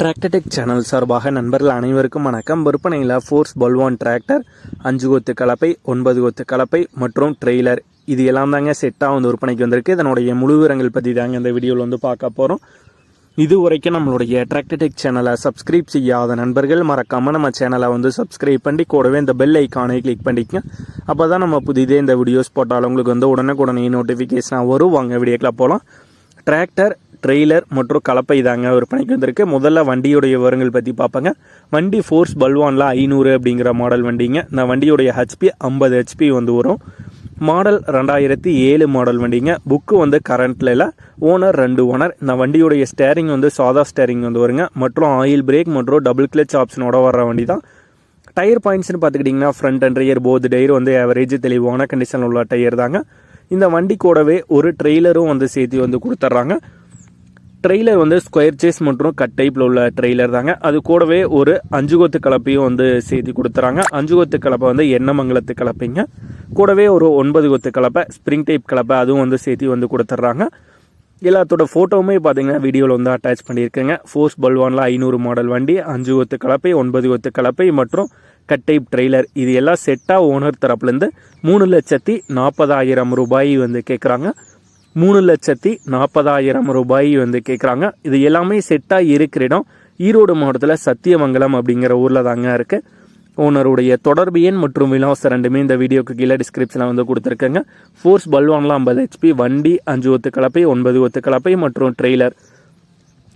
Tractor Tech channel சார்பாக நண்பர்கள் அனைவருக்கும் வணக்கம். விற்பனையில் ஃபோர்ஸ் பல்வான் டிராக்டர் அஞ்சு கொத்து கலப்பை ஒன்பது கொத்து கலப்பை மற்றும் ட்ரெய்லர் இது எல்லாம் தாங்க செட்டாக வந்து விற்பனைக்கு வந்திருக்கு. இதனுடைய முழு விவரங்கள் பற்றி தாங்க இந்த வீடியோவில் வந்து பார்க்க போகிறோம் இது வரைக்கும் நம்மளுடைய டிராக்டர்டெக் சேனலை சப்ஸ்கிரைப் செய்யாத நண்பர்கள் மறக்காமல் நம்ம சேனலை வந்து சப்ஸ்கிரைப் பண்ணி கூடவே இந்த பெல் ஐக்கானை கிளிக் பண்ணிக்கங்க. அப்போ தான் நம்ம புதிதே இந்த வீடியோஸ் போட்டாலும் உங்களுக்கு வந்து உடனே உடனே நோட்டிஃபிகேஷனாக வரும். வாங்க வீடியோக்கில் போகலாம் டிராக்டர் ட்ரெய்லர் மற்றும் கலப்பை தாங்க விற்பனைக்கு வந்திருக்கு. முதல்ல வண்டியுடைய விவரங்கள் பற்றி பார்ப்பாங்க வண்டி ஃபோர்ஸ் பல்வானில் ஐநூறு அப்படிங்கிற மாடல் வண்டிங்க. இந்த வண்டியுடைய ஹெச்பி ஐம்பது ஹெச்பி வந்து வரும். மாடல் ரெண்டாயிரத்தி ஏழு மாடல் வண்டிங்க. புக்கு வந்து கரண்ட்ல இல்லை. ஓனர் ரெண்டு ஓனர் இந்த வண்டியுடைய ஸ்டேரிங் வந்து சாதா ஸ்டேரிங் வந்து வருங்க. மற்றும் ஆயில் பிரேக் மற்றும் டபுள் கிளச் ஆப்ஷனோட வர்ற வண்டி தான் டயர் பாயிண்ட்ஸ்னு பார்த்துக்கிட்டிங்கன்னா front and rear both tyre வந்து ஆவரேஜ் தெளிவான கண்டிஷனில் உள்ள டயர் தாங்க. இந்த வண்டி கூடவே ஒரு ட்ரெய்லரும் வந்து சேர்த்து வந்து கொடுத்துட்றாங்க ட்ரெய்லர் வந்து ஸ்கொயர் சேஸ் மற்றும் கட் டைப்பில் உள்ள ட்ரெய்லர் தாங்க. அது கூடவே ஒரு அஞ்சு கொத்து கலப்பையும் வந்து செய்தி கொடுத்துறாங்க. அஞ்சு கொத்து கலப்பை வந்து எண்ணமங்கலத்து கலப்பைங்க. கூடவே ஒரு ஒன்பது கொத்து கலப்பை ஸ்ப்ரிங் டைப் கலப்பை அதுவும் வந்து சேர்த்தி வந்து கொடுத்துட்றாங்க எல்லாத்தோட ஃபோட்டோவுமே பார்த்தீங்கன்னா வீடியோவில் வந்து அட்டாச் பண்ணியிருக்கேங்க. ஃபோர்ஸ் பல்வானில் ஐநூறு மாடல் வண்டி அஞ்சு கொத்து கலப்பை ஒன்பது கொத்து கலப்பை மற்றும் கட் டைப் ட்ரெய்லர் இது எல்லாம் செட்டாக ஓனர் தரப்புலேருந்து மூணு லட்சத்தி நாற்பதாயிரம் ரூபாய் வந்து கேட்குறாங்க மூணு லட்சத்தி நாற்பதாயிரம் ரூபாய் வந்து கேட்குறாங்க இது எல்லாமே செட்டாக இருக்கிற இடம். ஈரோடு மாவட்டத்தில் சத்தியமங்கலம் அப்படிங்கிற ஊரில் தாங்க இருக்குது ஓனருடைய தொடர்பு எண் மற்றும் விலாசம் ரெண்டுமே இந்த வீடியோக்கு கீழே டிஸ்கிரிப்ஷனில் வந்து கொடுத்துருக்கேங்க. ஃபோர்ஸ் பல்வான்லாம் ஐம்பது ஹெச்பி வண்டி அஞ்சு ஒத்து கலப்பை ஒன்பது ஒத்து கலப்பை மற்றும் ட்ரெய்லர்